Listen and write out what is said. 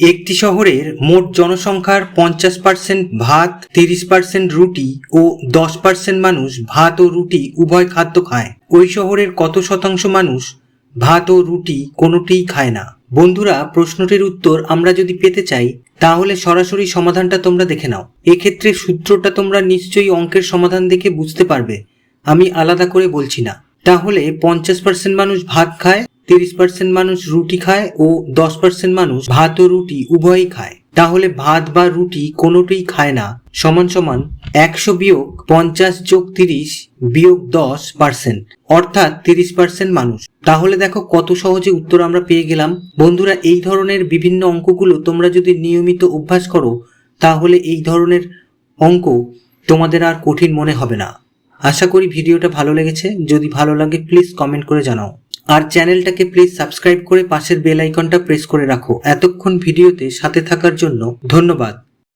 একটি শহরের মোট জনসংখ্যার পঞ্চাশ পার্সেন্ট ভাত, তিরিশ পার্সেন্ট রুটি ও দশ পার্সেন্ট মানুষ ভাত ও রুটি উভয় খাদ্য খায়। ওই শহরের কত শতাংশ মানুষ ভাত ও রুটি কোনোটিই খায় না? বন্ধুরা, প্রশ্নটির উত্তর আমরা যদি পেতে চাই, তাহলে সরাসরি সমাধানটা তোমরা দেখে নাও। এক্ষেত্রে সূত্রটা তোমরা নিশ্চয়ই অঙ্কের সমাধান দেখে বুঝতে পারবে। আমি আলাদা করে বলছি না। তাহলে পঞ্চাশ পার্সেন্ট মানুষ ভাত খায় তিরিশ পার্সেন্ট মানুষ রুটি খায় ও দশ পার্সেন্ট মানুষ ভাত ও রুটি উভয়ই খায়। তাহলে ভাত বা রুটি কোনোটিই খায় না, সমান সমান একশো বিয়োগ পঞ্চাশ যোগ তিরিশ বিয়োগ দশ পার্সেন্ট অর্থাৎ তিরিশ পার্সেন্ট মানুষ। তাহলে দেখো কত সহজে উত্তর আমরা পেয়ে গেলাম। বন্ধুরা, এই ধরনের বিভিন্ন অঙ্কগুলো তোমরা যদি নিয়মিত অভ্যাস করো, তাহলে এই ধরনের অঙ্ক তোমাদের আর কঠিন মনে হবে না। আশা করি ভিডিওটা ভালো লেগেছে। যদি ভালো লাগে প্লিজ কমেন্ট করে জানাও। আর চ্যানেলটাকে প্লিজ সাবস্ক্রাইব করে পাশের বেল আইকনটা প্রেস করে রাখো। এতক্ষণ ভিডিওতে সাথে থাকার জন্য ধন্যবাদ।